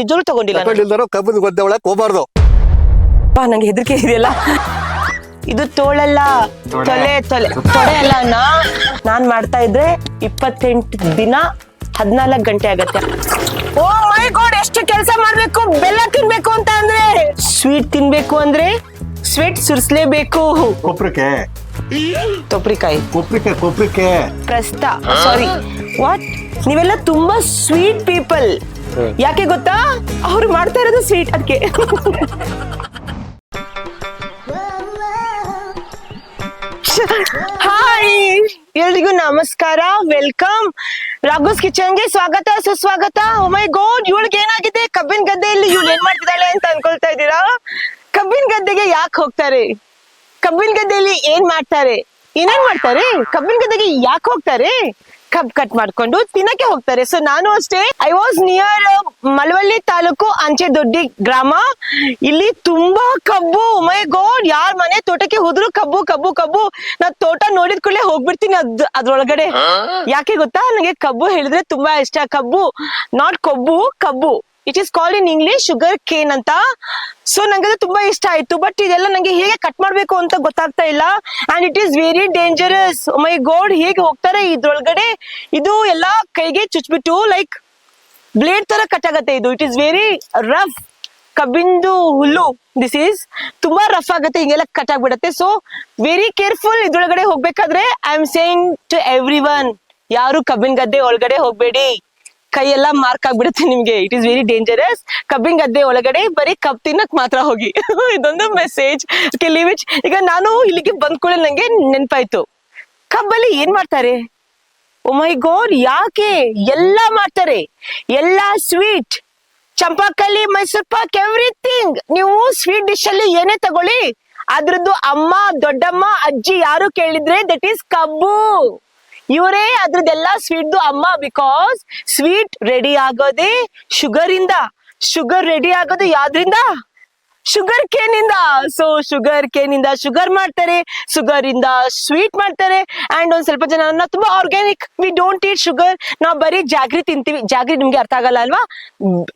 ನಿಜವೂ ತಗೊಂಡಿಲ್ಲ ನಾನು. ತಗೊಂಡಿಲ್ದಾರೋ ಕಬ್ಬಿನ ಗದ್ದೆ ಒಳಗೆ ಹೋಗ್ಬಾರ್ದು ಅಪ್ಪ ನಂಗೆ ಹೆದರಿಕೆ ಇದೆಯಲ್ಲ? ಇದು ತೋಳಲ್ಲ. ತೊಲೆ ತೊಲೆ ತೊಡೆ ಅಲ್ಲ ಅಣ್ಣ. ನಾನ್ ಮಾಡ್ತಾ ಇದ್ರೆ ಇಪ್ಪತ್ತೆಂಟು ದಿನ ಹದ್ನಾಲ್ಕು ಗಂಟೆ ಆಗತ್ತೆ. ಓ ಮೈ ಗಾಡ್ ಎಷ್ಟು ಕೆಲಸ ಮಾಡ್ಬೇಕು? ಬೆಲ್ಲ ತಿನ್ಬೇಕು ಅಂತ ಅಂದ್ರೆ? ಸ್ವೀಟ್ ತಿನ್ಬೇಕು ಅಂದ್ರೆ ಸ್ವೀಟ್ ಸುರಿಸ್ಲೇಬೇಕು. ಕೊಪ್ರಿಕೆ ತೊಪ್ರಿಕಾಯಿ. ಕೊಪ್ರಿಕೆ ಕೊಪ್ರಿಕೆ ಪ್ರಸ್ತ ಸಾರಿ ವಾಟ್ ನೀವೆಲ್ಲ ತುಂಬಾ ಸ್ವೀಟ್ ಪೀಪಲ್ ಯಾಕೆ ಗೊತ್ತಾ? ಅವ್ರು ಮಾಡ್ತಾ ಇರೋದು ಸ್ವೀಟ್ ಅದಕ್ಕೆ ಹಾಯ್ ಎಲ್ರಿಗೂ ನಮಸ್ಕಾರ. ವೆಲ್ಕಮ್ ರಾಘೋಸ್ ಕಿಚನ್ಗೆ ಸ್ವಾಗತ, ಸುಸ್ವಾಗತ. ಓ ಮೈ ಗೋಡ್ ಇವಳಿಗೆ ಏನಾಗಿದೆ? ಕಬ್ಬಿನ ಗದ್ದೆಯಲ್ಲಿ ಇವಳು ಏನ್ ಮಾಡ್ತಿದ್ದಾಳೆ ಅಂತ ಅನ್ಕೊಳ್ತಾ ಇದ್ದೀರಾ? ಕಬ್ಬಿನ ಗದ್ದೆಗೆ ಯಾಕೆ ಹೋಗ್ತಾರೆ? ಕಬ್ಬಿನ ಗದ್ದೆಯಲ್ಲಿ ಏನ್ ಮಾಡ್ತಾರೆ? ಏನೇನ್ ಮಾಡ್ತಾರೆ? ಕಬ್ಬಿನ ಗದ್ದೆಗೆ ಯಾಕೆ ಹೋಗ್ತಾರೆ? ಕಬ್ ಕಟ್ ಮಾಡ್ಕೊಂಡು ತಿನ್ನಕ್ಕೆ ಹೋಗ್ತಾರೆ. ಸೊ ನಾನು ಅಷ್ಟೇ I was near Malavalli taluk Anche Doddi ಗ್ರಾಮ. ಇಲ್ಲಿ ತುಂಬಾ ಕಬ್ಬು ಮೈ ಗೋಡ್ ಯಾರ್ ಮನೆ ತೋಟಕ್ಕೆ ಹೋದ್ರು ಕಬ್ಬು ಕಬ್ಬು ಕಬ್ಬು. ನಾ ತೋಟ ನೋಡಿದ ಕೂಡಲೇ ಹೋಗ್ಬಿಡ್ತೀನಿ ಅದ್ ಅದ್ರೊಳಗಡೆ. ಯಾಕೆ ಗೊತ್ತಾ? ನನಗೆ ಕಬ್ಬು ಹೇಳಿದ್ರೆ ತುಂಬಾ ಇಷ್ಟ. ಕಬ್ಬು ನಾಟ್ ಕೊಬ್ಬು ಕಬ್ಬು. It is called in English sugar cane ಅಂತ. ಸೊ ನಂಗೆ ಅದು ತುಂಬಾ ಇಷ್ಟ ಆಯ್ತು. ಬಟ್ ಇದೆಲ್ಲ ನಂಗೆ ಹೇಗೆ ಕಟ್ ಮಾಡ್ಬೇಕು ಅಂತ ಗೊತ್ತಾಗ್ತಾ ಇಲ್ಲ. And it is very dangerous my god ಹೇಗೆ ಹೋಗ್ತಾರೆ ಇದ್ರೊಳಗಡೆ? ಇದು ಎಲ್ಲ ಕೈಗೆ ಚುಚ್ಬಿಟ್ಟು ಲೈಕ್ ಬ್ಲೇಡ್ ತರ ಕಟ್ ಆಗತ್ತೆ ಇದು. ಇಟ್ ಈಸ್ ವೆರಿ ರಫ್ ಕಬ್ಬಿಂದು ಹುಲ್ಲು ದಿಸ್ ಈಸ್ ತುಂಬಾ ರಫ್ ಆಗುತ್ತೆ, ಹಿಂಗೆಲ್ಲ ಕಟ್ ಆಗ್ಬಿಡತ್ತೆ. ಸೊ ವೆರಿ ಕೇರ್ಫುಲ್ ಇದ್ರೊಳಗಡೆ ಹೋಗ್ಬೇಕಾದ್ರೆ I am saying to everyone ಯಾರು ಕಬ್ಬಿನ ಗದ್ದೆ ಒಳಗಡೆ ಹೋಗ್ಬೇಡಿ. ಕೈ ಎಲ್ಲ ಮಾರ್ಕ್ ಆಗ್ಬಿಡುತ್ತೆ ನಿಮ್ಗೆ. ಇಟ್ ಇಸ್ ವೆರಿ ಡೇಂಜರಸ್ ಕಬ್ಬಿನ ಗದ್ದೆ ಒಳಗಡೆ ಬರೀ ಕಬ್ ತಿನ್ನಕ್ ಮಾತ್ರ ಹೋಗಿ. ಇದೊಂದು ಮೆಸೇಜ್ ಲೀವ್ ಈಗ ನಾನು ಇಲ್ಲಿಗೆ ಬಂದ್ ಕೂಡಲೇ ನಂಗೆ ನೆನ್ಪಾಯ್ತು. ಕಬ್ಬಲ್ಲಿ ಏನ್ ಮಾಡ್ತಾರೆ? ಮೈ ಗೋಡ್ ಯಾಕೆ ಎಲ್ಲಾ ಮಾಡ್ತಾರೆ? ಎಲ್ಲಾ ಸ್ವೀಟ್ ಚಂಪಾಕಲ್ಲಿ ಮೈಸೂರ್ ಪಾಕ್ ಎವ್ರಿಥಿಂಗ್ ನೀವು ಸ್ವೀಟ್ ಡಿಶ್ ಅಲ್ಲಿ ಏನೇ ತಗೊಳ್ಳಿ. ಅದ್ರದ್ದು ಅಮ್ಮ, ದೊಡ್ಡಮ್ಮ, ಅಜ್ಜಿ ಯಾರು ಕೇಳಿದ್ರೆ ದಟ್ ಈಸ್ ಕಬ್ಬು. ಇವರೇ ಅದ್ರದ್ದೆಲ್ಲ ಸ್ವೀಟ್ದು ಅಮ್ಮ ಬಿಕಾಸ್ ಸ್ವೀಟ್ ರೆಡಿ ಆಗೋದೇ ಶುಗರ್ ಇಂದ ಶುಗರ್ ರೆಡಿ ಆಗೋದು ಯಾವ್ದ್ರಿಂದ? ಶುಗರ್ ಕೇನ್ ಇಂದ ಸೊ ಶುಗರ್ ಕೇನ್ ಇಂದ ಶುಗರ್ ಮಾಡ್ತಾರೆ ಶುಗರ್ ಇಂದ ಸ್ವೀಟ್ ಮಾಡ್ತಾರೆ ಅಂಡ್ ಒಂದ್ ಸ್ವಲ್ಪ ಜನ ತುಂಬಾ organic we don't eat sugar ನಾವ್ ಬರೀ ಜಾಗ್ರಿ ತಿಂತೀವಿ. ಜಾಗ್ರಿ ನಿಮ್ಗೆ ಅರ್ಥ ಆಗಲ್ಲ ಅಲ್ವಾ?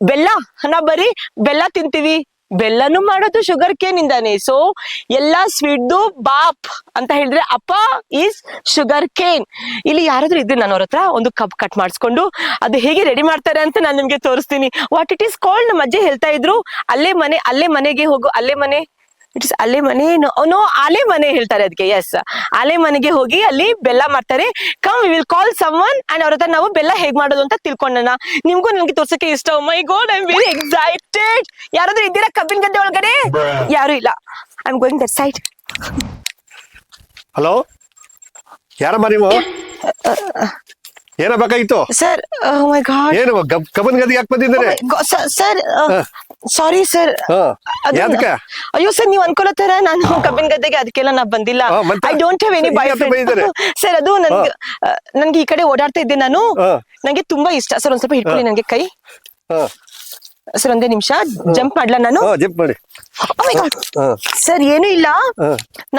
ಬೆಲ್ಲ. ನಾವ್ ಬರೀ ಬೆಲ್ಲ ತಿಂತೀವಿ. ಬೆಲ್ಲನು ಮಾಡೋದು ಶುಗರ್ ಕೇನ್ ಇಂದಾನೆ. ಸೊ ಎಲ್ಲಾ ಸ್ವೀಟ್ದು ಬಾಪ್ ಅಂತ ಹೇಳಿದ್ರೆ ಅಪ್ಪ ಈಸ್ ಶುಗರ್ ಕೇನ್ ಇಲ್ಲಿ ಯಾರಾದ್ರೂ ಇದ್ರೆ ನಾನು ಅವ್ರ ಹತ್ರ ಒಂದು ಕಪ್ ಕಟ್ ಮಾಡಿಸ್ಕೊಂಡು ಅದು ಹೇಗೆ ರೆಡಿ ಮಾಡ್ತಾರೆ ಅಂತ ನಾನು ನಿಮ್ಗೆ ತೋರಿಸ್ತೀನಿ. ವಾಟ್ ಇಟ್ ಈಸ್ ಕಾಲ್ಡ್ ನಮ್ಮ ಹೇಳ್ತಾ ಇದ್ರು. ಅಲ್ಲೇ ಮನೆ, ಅಲ್ಲೇ ಮನೆಗೆ ಹೋಗು, ಅಲ್ಲೇ ಮನೆ. ಇಟ್ ಇಸ್ ಅಲೆ ಮನೆ ನೋ ಆಲೆ ಮನೆ ಹೇಳ್ತಾರೆ ಅದಕ್ಕೆ ಎಸ್ ಆಲೆ ಮನೆಗೆ ಹೋಗಿ ಅಲ್ಲಿ ಬೆಲ್ಲ ಮಾಡ್ತಾರೆ. Come will call someone and ಅವ್ರ ಹತ್ರ ನಾವು ಬೆಲ್ಲ ಹೇಗ್ ಮಾಡೋದು ಅಂತ ತಿಳ್ಕೊಂಡನ ನಿಮ್ಗೂ ನನ್ಗೆ ತೋರ್ಸಕ್ಕೆ ಇಷ್ಟ. Oh my god I am very excited ಯಾರಾದ್ರೂ ಇದ್ದೀರಾ ಕಬ್ಬಿನ ಗದ್ದೆ ಒಳಗಡೆ? ಯಾರು ಇಲ್ಲ. I am going that side hello ಯಾರ ನೀವು ಏನ ಬೇಕಾಗಿತ್ತು ಸರ್ ಮೈ ಗಾಡ್ ಏನು ಕಬ್ಬನ್ ಗದ್ದೆ ಯಾಕೆ ಬಂದಿದ್ದಾರೆ? ಸರ್ ಸಾರಿ ಸರ್ ಹಾ ಅಯ್ಯೋ ಸರ್ ನೀವು ಅನ್ಕೊಳ್ಳೋ ನಾನು ಕಬ್ಬಿನ ಗದ್ದೆಗೆ ಅದಕ್ಕೆಲ್ಲ ನಾ ಬಂದಿಲ್ಲ. ಹಾ, ಮತ್ತೆ? I don't have any boy ಯಾಕೆ? ಸರ್ ಅದು ನನ್ಗೆ ಆ, ನನ್ಗೆ ಈ ಕಡೆ ಓಡಾಡ್ತಾ ಇದ್ದೆ ನಾನು. ಹಾ. ನಂಗೆ ತುಂಬಾ ಇಷ್ಟ. ಸರ್ ಒಂದ್ ಸ್ವಲ್ಪ ಹಿಡ್ಕೊಳ್ಳಿ ನನ್ಗೆ ಕೈ. ಹಾ. ಸರ್ ಒಂದೇ ನಿಮಿಷ ಜಂಪ್ ಮಾಡ್ಲಾ ನಾನು? ಜಂಪ್ ಮಾಡಿ. ಹಾ. ಸರ್ ಏನು ಇಲ್ಲ.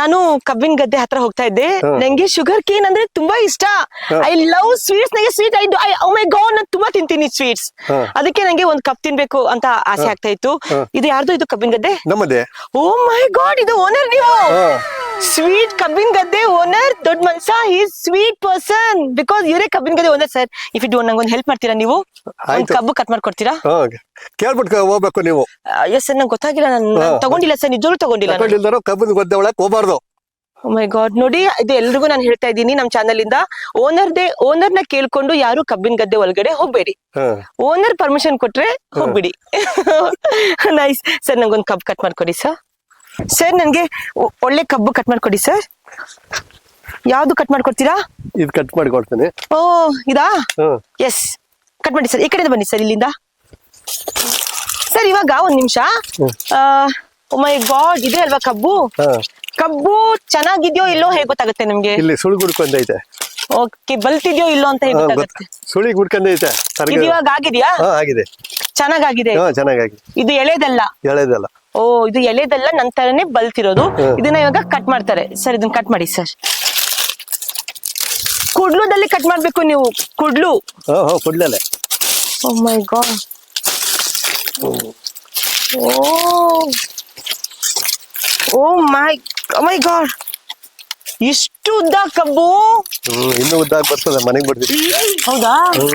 ನಾನು ಕಬ್ಬಿನ ಗದ್ದೆ ಹತ್ರ ಹೋಗ್ತಾ ಇದ್ದೆ. ನಂಗೆ ಶುಗರ್ ಕೇನ್ ಅಂದ್ರೆ ತುಂಬಾ ಇಷ್ಟ. ಐ ಲವ್ ಸ್ವೀಟ್ಸ್ ನಂಗೆ ಸ್ವೀಟ್ ಐದು. ಐ ಓ ಮೈ ಗಾಡ್ ನಾನು ತುಂಬಾ ತಿಂತೀನಿ ಸ್ವೀಟ್ಸ್ ಅದಕ್ಕೆ ನಂಗೆ ಒಂದ್ ಕಪ್ ತಿನ್ಬೇಕು ಅಂತ ಆಸೆ ಆಗ್ತಾ ಇತ್ತು. ಇದು ಯಾರ್ದು? ಇದು ಕಬ್ಬಿನ ಗದ್ದೆ? ನಮ್ಮದೇ. ಓ ಮೈ ಗಾಡ್ ಇದು ಓನರ್ ನೀವು. ಸ್ವೀಟ್ ಕಬ್ಬಿನ ಗದ್ದೆ ಓನರ್ ದೊಡ್ಡ ಮನ್ಸ ಈ ಸ್ವೀಟ್ ಪರ್ಸನ್ ಬಿಕಾಸ್ ಇವರೇ ಕಬ್ಬಿನ ಗದ್ದೆ ಓನರ್ ಸರ್ ಇಫ್ ಇಟ್ ನಂಗೆ ಒಂದು ಹೆಲ್ಪ್ ಮಾಡ್ತೀರಾ ನೀವು. ಕಬ್ಬು ಕಟ್ ಮಾಡ್ಕೊಡ್ತೀರಾ? ಕೇಳ್ಬಿಟ್ಟು ಹೋಗ್ಬೇಕು ನೀವು. ಎಸ್ ಸರ್ ನಂಗೆ ಗೊತ್ತಾಗಿಲ್ಲ. ನಾನು ತಗೊಂಡಿಲ್ಲ ಸರ್ ನಿಜವೂ ತಗೊಂಡಿಲ್ಲ. ತಗೊಂಡಿಲ್ದಾರೋ ಕಬ್ಬನ್ ಗದ್ದೆ ಒಳಗೆ ಹೋಗ್ಬಾರ್ದು. ಮೈ ಗಾಡ್ ನೋಡಿ ಇದು ಎಲ್ರಿಗೂ ನಾನು ಹೇಳ್ತಾ ಇದ್ದೀನಿ ನಮ್ ಚಾನಲ್ ಇಂದ. ಓನರ್ ದೇ ಓನರ್ನ ಕೇಳ್ಕೊಂಡು ಯಾರು ಕಬ್ಬಿನ ಗದ್ದೆ ಒಳಗಡೆ ಹೋಗ್ಬೇಡಿ. ಓನರ್ ಪರ್ಮಿಷನ್ ಕೊಟ್ರೆ ಹೋಗ್ಬಿಡಿ. ನೈಸ್ ಸರ್ ನಂಗೊಂದು ಕಬ್ ಕಟ್ ಮಾಡ್ಕೊಡಿ ಸರ್ ಸರ್ ನನ್ಗೆ ಒಳ್ಳೆ ಕಬ್ಬು ಕಟ್ ಮಾಡ್ಕೊಡಿ ಸರ್ ಯಾವ್ದು ಕಟ್ ಮಾಡ್ಕೊಡ್ತೀರಾ? ಇದು ಕಟ್ ಮಾಡಿ ಕೊಡ್ತೀನಿ ಓ ಇದಾ? ಎಸ್ ಕಟ್ ಮಾಡಿ ಸರ್ ಈ ಕಡೆಯಿಂದ ಬನ್ನಿ ಸರ್ ಇಲ್ಲಿಂದ. ಸರ್ ಇವಾಗ ಒಂದ್ ನಿಮಿಷ. ಮೈ ಗಾಡ್ ಇದೆ ಅಲ್ವಾ ಕಬ್ಬು? ಕಬ್ಬು ಚೆನ್ನಾಗಿದ್ಯೋ ಇಲ್ಲೋ ಹೇಗೆ ಗೊತ್ತಾಗುತ್ತೆ ನಮ್ಗೆ? ಇಲ್ಲಿ ಸುಳಿ ಗುಡ್ಕೊಂಡೈತೆ. ಓಕೆ ಬಲ್ತಿದ್ಯೋ ಇಲ್ಲೋ ಅಂತ ಹೇಗೆ ಗೊತ್ತಾಗುತ್ತೆ? ಗೊತ್ತು ಸುಳಿ ಗುಡ್ಕೊಂಡೈತೆ. ಇದು ಇವಾಗ ಆಗಿದ್ಯಾ? ಆಗಿದೆ. ಚೆನ್ನಾಗಾಗಿದೆ? ಹಾ ಚೆನ್ನಾಗಾಗಿ ಇದು ಎಳೆದಲ್ಲ? ಎಳೆದಲ್ಲ. ಓ ಇದು ಎಳೆದಲ್ಲ ನಂತರನೇ ಬಲ್ತಿರೋದು. ಇದನ್ನ ಇವಾಗ ಕಟ್ ಮಾಡ್ತಾರೆ. ಸರ್ ಇದನ್ನ ಕಟ್ ಮಾಡಿ ಸರ್. ಕುಡ್ಲುದಲ್ಲಿ ಕಟ್ ಮಾಡ್ಬೇಕು ನೀವು ಕುಡ್ಲು. Oh my god. O O my my god ಇಷ್ಟು ಉದ್ದ ಕಬ್ಬು? ಹ್ಮ್ ಇನ್ನು ಉದ್ದ ಬರ್ತದೆ ಮನೆಗೆ ಬರ್ತೀವಿ ಹೌದಾ? ಹ್ಮ್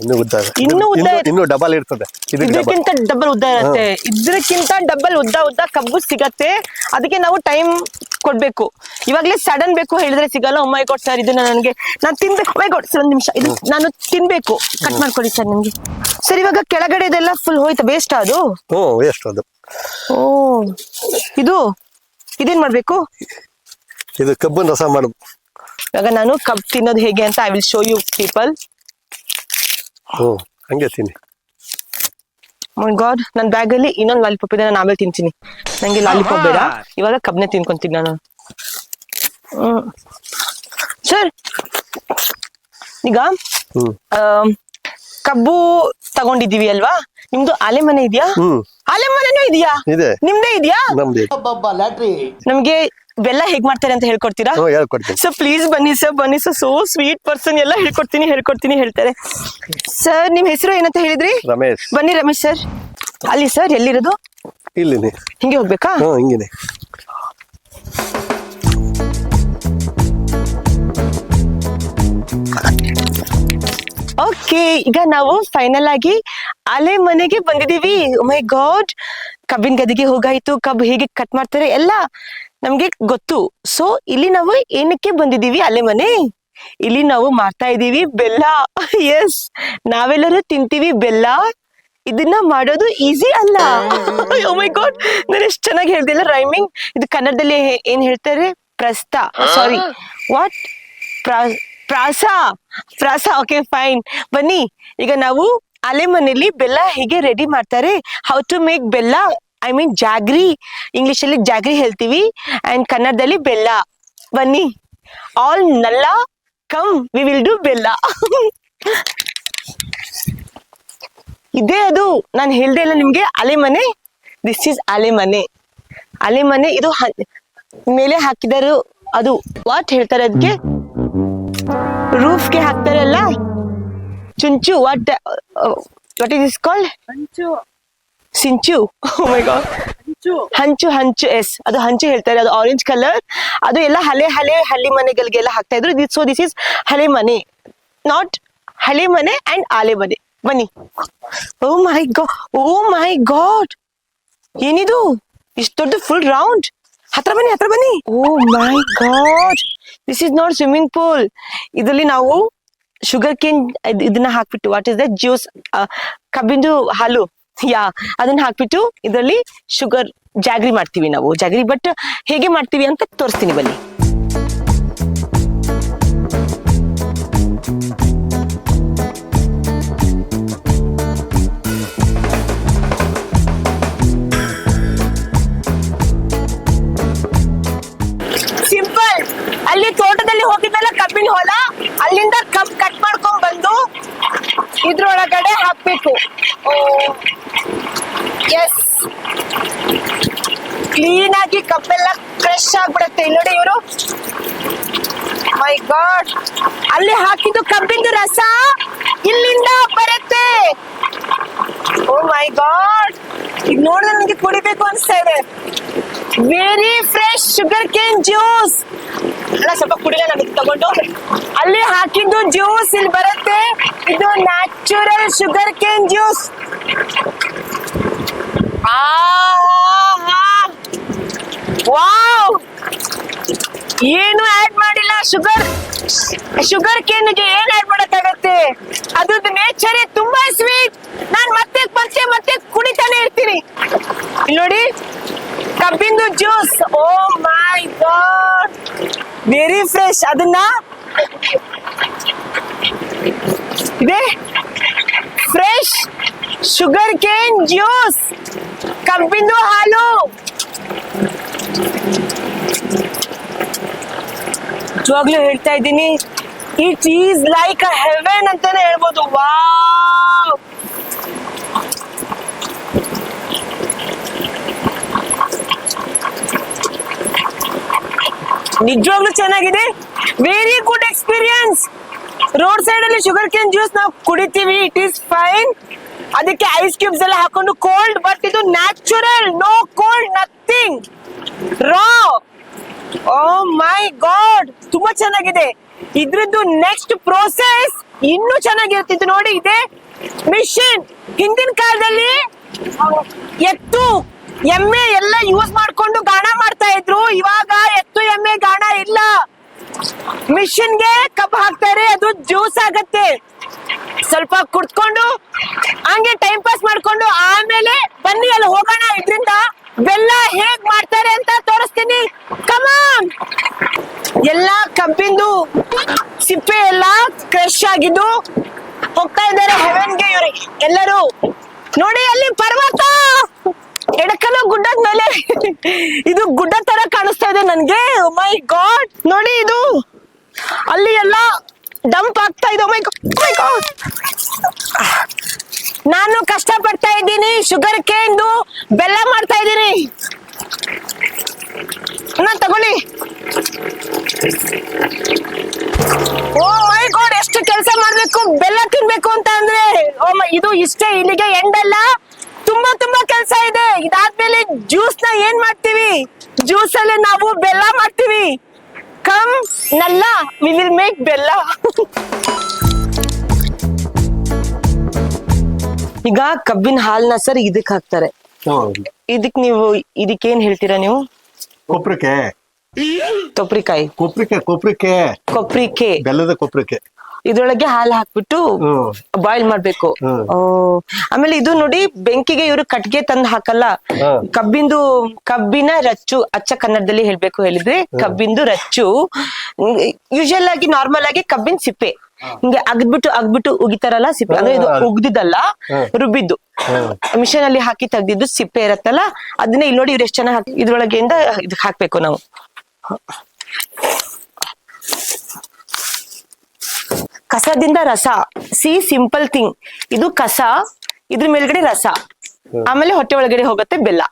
ಇನ್ನು ಉದ್ದ. ಇನ್ನು ಉದ್ದ ಇನ್ನು- ಇನ್ನು ಡಬಲ್ ಇರ್ತದೆ. ಇದಕ್ಕೆ ಇದಕ್ಕಿಂತ ಡಬಲ್ ಉದ್ದ ಇರುತ್ತೆ. ಇದ್ರಕ್ಕಿಂತ ಡಬಲ್ ಉದ್ದ ಉದ್ದ ಕಬ್ಬು ಸಿಗತ್ತೆ. ಅದಕ್ಕೆ ನಾವು ಟೈಮ್ ಕೊಡ್ಬೇಕು. ಇವಾಗ್ಲೇ ಸಡನ್ ಬೇಕು ಹೇಳಿದ್ರೆ ಸಿಗಲ್ಲ. ಒಮ್ಮೈ ಗಾಡ್ ಸರ್ ಇದನ್ನ ನನಗೆ ನಾನು ತಿನ್ಬೇಕು. ಮೈ ಗಾಡ್ ಸರ್ ಒಂದ್ ನಿಮಿಷ. ಇದು ನಾನು ತಿನ್ಬೇಕು. ಕಟ್ ಮಾಡ್ಕೊಡಿ ಸರ್ ನಿಮ್ಗೆ. ಸರ್ ಇವಾಗ ಕೆಳಗಡೆ ಇದೆಲ್ಲ ಫುಲ್ ಹೋಯ್ತಾ? ವೇಸ್ಟ್ ಅದು? ಓ ಎಷ್ಟು ಅದು. ಓ. ಇದು ಇದೇನ್ ಮಾಡ್ಬೇಕು? ಇದು ಕಬ್ಬನ್ ರಸ ಮಾಡು ಇವಾಗ ನಾನು ಕಬ್ ತಿನ್ನೋದು ಹೇಗೆ ಅಂತ I will show you people oh ಹಂಗೆ ತಿನ್ನಿ. ಮೈ ಗಾಡ್ ನನ್ನ ಬ್ಯಾಗ್ ಅಲ್ಲಿ ಇನ್ನೊಂದು ಲಾಲಿಪಾಪ್ ಇದೆ ನಾನು ಆಮೇಲೆ ತಿಂತೀನಿ. ನಂಗೆ ಲಾಲಿಪಾಪ್ ಬೇಡ. ಇವಾಗ ಕಬ್ನೆ ತಿನ್ಕೊಂತೀನಿ ನಾನು ಹ್ಮ್. ಸರ್ ಈಗ ಹ್ಮ್. ಆಮ್, ಕಬ್ಬು ತಗೊಂಡಿದೀವಿ ಅಲ್ವಾ? ನಿಮ್ದು ಆಲೆ ಮನೆ ಇದೆಯಾ? ಹ್ಮ್. ಆಲೆ ಮನೆನೂ ಇದೆಯಾ? ಇದೆ. ನಿಮ್ದೇ ಇದೆಯಾ? ನಮ್ದು. ನಮ್ಗೆ ಬೆಲ್ಲ ಹೇಗ್ ಮಾಡ್ತಾರೆ ಅಂತ ಹೇಳ್ಕೊಡ್ತೀರಾ? ಹ್ಮ್ ಹೇಳ್ಕೊಡ್ತೀನಿ. ಸರ್ ಪ್ಲೀಸ್ ಬನ್ನಿ ಸರ್ ಬನ್ನಿ. ಸರ್ ಸೋ ಸ್ವೀಟ್ ಪರ್ಸನ್ ಎಲ್ಲ ಹೇಳ್ಕೊಡ್ತೀನಿ ಹೇಳ್ಕೊಡ್ತೀನಿ ಹೇಳ್ತಾರೆ. ಸರ್ ನಿಮ್ ಹೆಸರು ಏನಂತ ಹೇಳಿದ್ರಿ? ರಮೇಶ್. ಬನ್ನಿ ರಮೇಶ್ ಸರ್ ಅಲ್ಲಿ ಸರ್ ಎಲ್ಲಿರೋದು? ಇಲ್ಲಿನಿ. ಹಿಂಗೆ ಹೋಗ್ಬೇಕಾ? ಹ್ಮ್ ಹಿಂಗಿನಿ. ಓಕೆ ಈಗ ನಾವು ಫೈನಲ್ ಆಗಿ ಅಲೆ ಮನೆಗೆ ಬಂದಿದೀವಿ ಮೈ ಗಾಡ್ ಕಬ್ಬಿನ ಗದಿಗೆ ಹೋಗಾಯ್ತು ಕಬ್ಬು ಹೇಗೆ ಕಟ್ ಮಾಡ್ತಾರೆ ಎಲ್ಲ ನಮ್ಗೆ ಗೊತ್ತು. ಸೊ ಇಲ್ಲಿ ನಾವು ಏನಕ್ಕೆ ಬಂದಿದೀವಿ ಅಲೆ ಮನೆ. ಇಲ್ಲಿ ನಾವು ಮಾಡ್ತಾ ಇದೀವಿ ಬೆಲ್ಲ. ಎಸ್ ನಾವೆಲ್ಲರೂ ತಿಂತೀವಿ ಬೆಲ್ಲ. ಇದನ್ನ ಮಾಡೋದು ಈಸಿ ಅಲ್ಲ. ಓ ಮೈ ಗಾಡ್ ನಾನು ಎಷ್ಟು ಚೆನ್ನಾಗಿ ಹೇಳ್ದಿಲ್ಲ ರೈಮಿಂಗ್ ಇದು ಕನ್ನಡದಲ್ಲಿ ಏನ್ ಹೇಳ್ತಾರೆ? ಪ್ರಸ್ತ ಸಾರಿ ವಾಟ್ ಪ್ರಾಸ. ಪ್ರಾಸ ಓಕೆ ಫೈನ್ ಬನ್ನಿ ಈಗ ನಾವು ಅಲೆ ಮನೆಯಲ್ಲಿ ಬೆಲ್ಲ ಹೇಗೆ ರೆಡಿ ಮಾಡ್ತಾರೆ? ಹೌ ಟು ಮೇಕ್ ಬೆಲ್ಲ? I mean jaggery. ಇಂಗ್ಲಿಷ್ ಅಲ್ಲಿ ಜಾಗ್ರಿ ಹೇಳ್ತೀವಿ. ಅಂಡ್ ಕನ್ನಡದಲ್ಲಿ ಬೆಲ್ಲ. ಬನ್ನಿ. All Nalla come we will do ಬೆಲ್ಲ. ಇದೇ ಅದು. ನಾನು ಹೇಳ್ದೆ ಇಲ್ಲ ನಿಮ್ಗೆ ಅಲೆ ಮನೆ ದಿಸ್ ಇಸ್ ಅಲೆ ಮನೆ ಅಲೆ ಮನೆ ಇದು ಮೇಲೆ ಹಾಕಿದರು ಅದು. ವಾಟ್ ಹೇಳ್ತಾರೆ ಅದಕ್ಕೆ? ರೂಫ್ಗೆ ಹಾಕ್ತಾರಲ್ಲ? ಚುಂಚು what what is is called Sinchu my god ಹಂಚು ಹಂಚು ಎಸ್ ಅದು ಹಂಚು ಹೇಳ್ತಾರೆ ಅದು ಆರೆಂಜ್ ಕಲರ್ ಅದು ಎಲ್ಲ ಹಳೆ ಹಳೆ ಹಳ್ಳಿ ಮನೆಗಳಿಗೆಲ್ಲ ಹಾಕ್ತಾ ಇದ್ರು. ದಿಸ್ ಸೊ ದಿಸ್ ಇಸ್ ಹಳೆ ಮನೆ. ನಾಟ್ ಹಳೆ ಮನೆ ಅಂಡ್ ಆಲೆ ಮನೆ. ಬನ್ನಿ. Oh my god O my god ಏನಿದು? ಇಷ್ಟು ದೊಡ್ಡ ಫುಲ್ ರೌಂಡ್ ಹತ್ರ ಬನ್ನಿ ಹತ್ರ ಬನ್ನಿ. ಓ my god this is not swimming pool ಇದರಲ್ಲಿ ನಾವು ಶುಗರ್ ಕೇನ್ ಇದನ್ನ ಹಾಕ್ಬಿಟ್ಟು ವಾಟ್ ಇಸ್ ದ ಜ್ಯೂಸ್ ಕಬ್ಬಿಂದು ಹಾಲು ಯಾ ಅದನ್ನ ಹಾಕ್ಬಿಟ್ಟು ಇದರಲ್ಲಿ ಶುಗರ್ ಜಾಗ್ರಿ ಮಾಡ್ತೀವಿ ನಾವು ಜಾಗ್ರಿ ಬಟ್ ಹೇಗೆ ಮಾಡ್ತೀವಿ ಅಂತ ತೋರಿಸ್ತೀನಿ ಬನ್ನಿ. ಅಲ್ಲಿ ಹಾಕಿದ್ದು ಕಬ್ಬಿನ ರಸ ಇಲ್ಲಿಂದ ಬರುತ್ತೆ. ಓ ಮೈ ಗಾಡ್ ಇದು ನೋಡಿದ್ರೆ ನನಗೆ ಕುಡಿಬೇಕು ಅನ್ಸ್ತಾ ಇದೆ. Very fresh sugar cane juice ಅಲ್ಲ, ಸ್ವಲ್ಪ ಕುಡಿಲ್ಲ ನನಗೆ ತಗೊಂಡು ಅಲ್ಲಿ ಹಾಕಿದ್ದು ಜ್ಯೂಸ್ ಇಲ್ಲಿ ಬರುತ್ತೆ. ಇದು natural sugar cane juice wow ಏನು ಆಡ್ ಮಾಡಿಲ್ಲ. ಶುಗರ್ ಶುಗರ್ ಕೇನ್ಗೆ ಏನ್ ಆಡ್ ಮಾಡಕ್ಕಾಗತ್ತೆ? ಅದ್ರದ್ದು ನೇಚರ್ ತುಂಬಾ ಸ್ವೀಟ್ ನಾನ್ ಮತ್ತೆ ಪರಿಚಯ, ಮತ್ತೆ ಕುಡಿತಾನೆ ಇರ್ತೀನಿ. ನೋಡಿ, ಕಬ್ಬಿಂದು juice oh my god very fresh ಅದನ್ನ ಇದೆ ಫ್ರೆಶ್ ಶುಗರ್ ಕೇನ್ ಜ್ಯೂಸ್ ಕಬ್ಬಿಂದು ಹಾಲು. ನಿಜವಾಗ್ಲೂ ಹೇಳ್ತಾ ಇದ್ದೀನಿ it is like a heaven ಅಂತಾನೆ ಹೇಳ್ಬೋದು. ವಾ ನಿಜವಾಗ್ಲೂ ಚೆನ್ನಾಗಿದೆ. Very good experience road side ಅಲ್ಲಿ ಶುಗರ್ ಕೇನ್ ಜ್ಯೂಸ್ ನಾವು ಕುಡಿತೀವಿ ಇಟ್ ಈಸ್ ಫೈನ್ ಅದಕ್ಕೆ ಐಸ್ ಕ್ಯೂಬ್ಸ್ ಎಲ್ಲ ಹಾಕೊಂಡು ಕೋಲ್ಡ್ ಬಟ್ ಇದು natural no cold nothing raw oh my god ತುಂಬಾ ಚೆನ್ನಾಗಿದೆ. ಇದ್ರದ್ದು ನೆಕ್ಸ್ಟ್ ಪ್ರೋಸೆಸ್ ಇನ್ನೂ ಚೆನ್ನಾಗಿರ್ತಿತ್ತು ನೋಡಿ, ಇದೆ ಮಿಷಿನ್ ಹಿಂದಿನ ಕಾಲದಲ್ಲಿ ಎತ್ತು, ಎಮ್ಮೆ ಎಲ್ಲ ಯೂಸ್ ಮಾಡ್ಕೊಂಡು ಗಾಣ ಮಾಡ್ತಾ ಇದ್ರು. ಇವಾಗ ಎತ್ತು, ಎಮ್ಮೆ, ಗಾಣ ಇಲ್ಲ. ಮಿಷಿನ್ಗೆ ಕಬ್ಬು ಹಾಕ್ತಾರೆ, ಅದು ಜ್ಯೂಸ್ ಆಗತ್ತೆ. ಸ್ವಲ್ಪ ಕುಡ್ಕೊಂಡು, ಹಂಗೆ ಟೈಮ್ ಪಾಸ್ ಮಾಡ್ಕೊಂಡು ಆಮೇಲೆ ಬನ್ನಿ ಅಲ್ಲಿ ಹೋಗೋಣ. ಇದ್ರಿಂದ ಬೆಲ್ಲ ಹೇಗ್ ಮಾಡ್ತಾರೆ ಅಂತ ತೋರಿಸ್ತೀನಿ. ಕಮಾನ್ ಎಲ್ಲ ಕಬ್ಬಿಂದು ಸಿಪ್ಪೆ ಎಲ್ಲ ಕ್ರಶ್ ಆಗಿದ್ದು ಹೋಗ್ತಾ ಇದ್ದಾರೆ ಹೆವೆನ್ಗೆ ಇವ್ರಿ. ಎಲ್ಲರೂ ನೋಡಿ, ಅಲ್ಲಿ ಪರ್ವತ! ಎಡಕಲ್ಲ ಗುಡ್ಡದ ಮೇಲೆ. ಇದು ಗುಡ್ಡ ತರ ಕಾಣಿಸ್ತಾ ಇದೆ ನನ್ಗೆ. ಮೈ ಗಾಡ್ ನೋಡಿ ಇದು. ಅಲ್ಲಿ ಎಲ್ಲ ಡಂಪ್ ಆಗ್ತಾ ಇದೆ. ಮೈ ಗಾಡ್ ನಾನು ಕಷ್ಟ ಪಡ್ತಾ ಇದ್ದೀನಿ. ಶುಗರ್ ಕೇಂದು ಬೆಲ್ಲ ಮಾಡ್ತಾ ಇದ್ದೀನಿ. ತಗೊಳ್ಳಿ. ಓ ಮೈ ಗಾಡ್ ಎಷ್ಟು ಕೆಲಸ ಮಾಡ್ಬೇಕು, ಬೆಲ್ಲ ತಿನ್ಬೇಕು ಅಂತ ಅಂದ್ರೆ ಓ ಮೈ ಇದು ಇಷ್ಟೇ, ಇಲ್ಲಿಗೆ ಎಂಡ್ ಅಲ್ಲ. ತುಂಬಾ ತುಂಬಾ ಕೆಲಸ ಇದೆ. ಇದಾದ್ಮೇಲೆ ಜ್ಯೂಸ್ನ ಏನ್ ಮಾಡ್ತೀವಿ? ಜ್ಯೂಸ್ ಅಲ್ಲಿ ನಾವು ಬೆಲ್ಲ ಮಾಡ್ತೀವಿ. Come Nalla, we will make ಬೆಲ್ಲ. ಈಗ ಕಬ್ಬಿನ ಹಾಲ್ನ ಸರ್ ಇದಕ್ ಹಾಕ್ತಾರೆ. ಇದಕ್ ನೀವು ಇದಕ್ ಏನ್ ಹೇಳ್ತೀರಾ ನೀವು? ಕೊಪ್ರಿಕೆ. ತೊಪ್ರಿಕಾಯಿ. ಕೊಪ್ರಿಕೆ ಕೊಪ್ರಿಕೆ. ಕೊಪ್ರಿಕೆ. ಬೆಲ್ಲದ ಕೊಪ್ರಿಕೆ. ಇದ್ರೊಳಗೆ ಹಾಲು ಹಾಕ್ಬಿಟ್ಟು ಬಾಯ್ಲ್ ಮಾಡ್ಬೇಕು. ಆಮೇಲೆ ಇದು ನೋಡಿ ಬೆಂಕಿಗೆ ಇವರು ಕಟ್ಗೆ ತಂದು ಹಾಕಲ್ಲ. ಕಬ್ಬಿಂದು ಕಬ್ಬಿನ ರಚ್ಚು ಅಚ್ಚ ಕನ್ನಡದಲ್ಲಿ ಹೇಳ್ಬೇಕು ಹೇಳಿದ್ರೆ ಕಬ್ಬಿಂದು ರಚ್ಚು. ಯೂಶಲ್ ಆಗಿ ನಾರ್ಮಲ್ ಆಗಿ ಕಬ್ಬಿನ ಸಿಪ್ಪೆ. ಹಿಂಗೆ ಅಗ್ಬಿಟ್ಟು ಅಗ್ಬಿಟ್ಟು ಉಗಿತಾರಲ್ಲ ಸಿಪ್ಪೆ. ಅಂದ್ರೆ ಇದು ಉಗ್ದಿದಲ್ಲ ಉಗ್ದಿದ್ದಲ್ಲ ರುಬ್ಬಿದ್ದು. ಮಿಷನ್ ಅಲ್ಲಿ ಹಾಕಿ ತೆಗ್ದಿದ್ದು ಸಿಪ್ಪೆ ಇರತ್ತಲ್ಲ ಅದನ್ನ ಇಲ್ಲಿ ನೋಡಿ ಇವ್ರು ಎಷ್ಟು ಚೆನ್ನಾಗಿ ಇದ್ರೊಳಗೆ ಇದ್ರೊಳಗೆಯಿಂದ ಇದಕ್ಕೆ ಹಾಕ್ಬೇಕು ನಾವು. ಕಸದಿಂದ ರಸ. ಸಿ ಸಿಂಪಲ್ ಥಿಂಗ್ ಇದು ಕಸ ಇದ್ರ ಮೇಲ್ಗಡೆ ರಸ. ಆಮೇಲೆ ಹೊಟ್ಟೆ ಒಳಗಡೆ ಹೋಗುತ್ತೆ ಬೆಲ್ಲ.